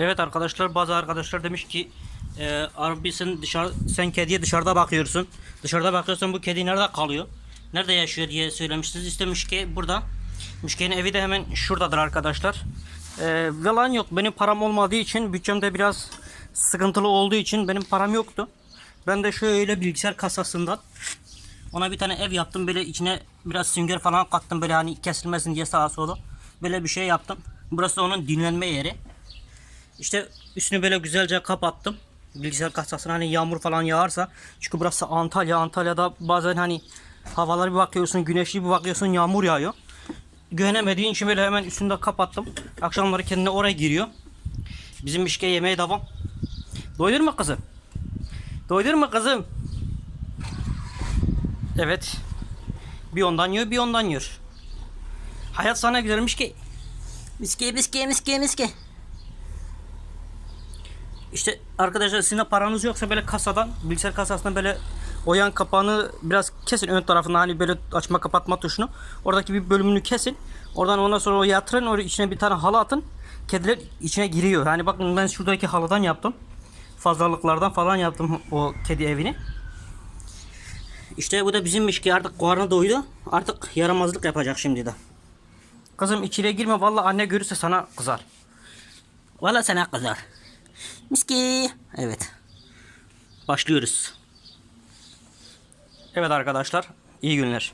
Evet arkadaşlar bazı arkadaşlar demiş ki e, abi sen dışarı sen kediye dışarıda bakıyorsun. Dışarıda bakıyorsun bu kedi nerede kalıyor? Nerede yaşıyor diye söylemiştiniz. İşte Müşke burada. Müşke'nin evi de hemen şuradadır arkadaşlar. E, yalan yok. Benim param olmadığı için bütçemde biraz sıkıntılı olduğu için benim param yoktu. Ben de şöyle bilgisayar kasasından ona bir tane ev yaptım. Böyle içine biraz sünger falan kattım. Böyle hani kesilmesin diye sağa sola. Böyle bir şey yaptım. Burası onun dinlenme yeri. İşte üstünü böyle güzelce kapattım. Bilgisayar kasasına hani yağmur falan yağarsa. Çünkü burası Antalya. Antalya'da bazen hani havalar bir bakıyorsun güneşli bir bakıyorsun yağmur yağıyor. Güvenemediğin için böyle hemen üstünde kapattım. Akşamları kendine oraya giriyor. Bizim işke yemeğe devam. Doydun mu kızım? Doydun mu kızım? Evet. Bir ondan yiyor bir ondan yiyor. Hayat sana güzelmiş ki. Miske miske miske miske. İşte arkadaşlar sizin de paranız yoksa böyle kasadan bilgisayar kasasından böyle o yan kapağını biraz kesin ön tarafından hani böyle açma kapatma tuşunu oradaki bir bölümünü kesin. Oradan ondan sonra o yatırın oraya içine bir tane halı atın. Kediler içine giriyor. Hani bakın ben şuradaki halıdan yaptım. Fazlalıklardan falan yaptım o kedi evini. İşte bu da bizimmiş ki artık karnı doydu. Artık yaramazlık yapacak şimdi de. Kızım içine girme. Vallahi anne görürse sana kızar. Valla sana kızar Miski. Evet. Başlıyoruz. Evet arkadaşlar. iyi günler.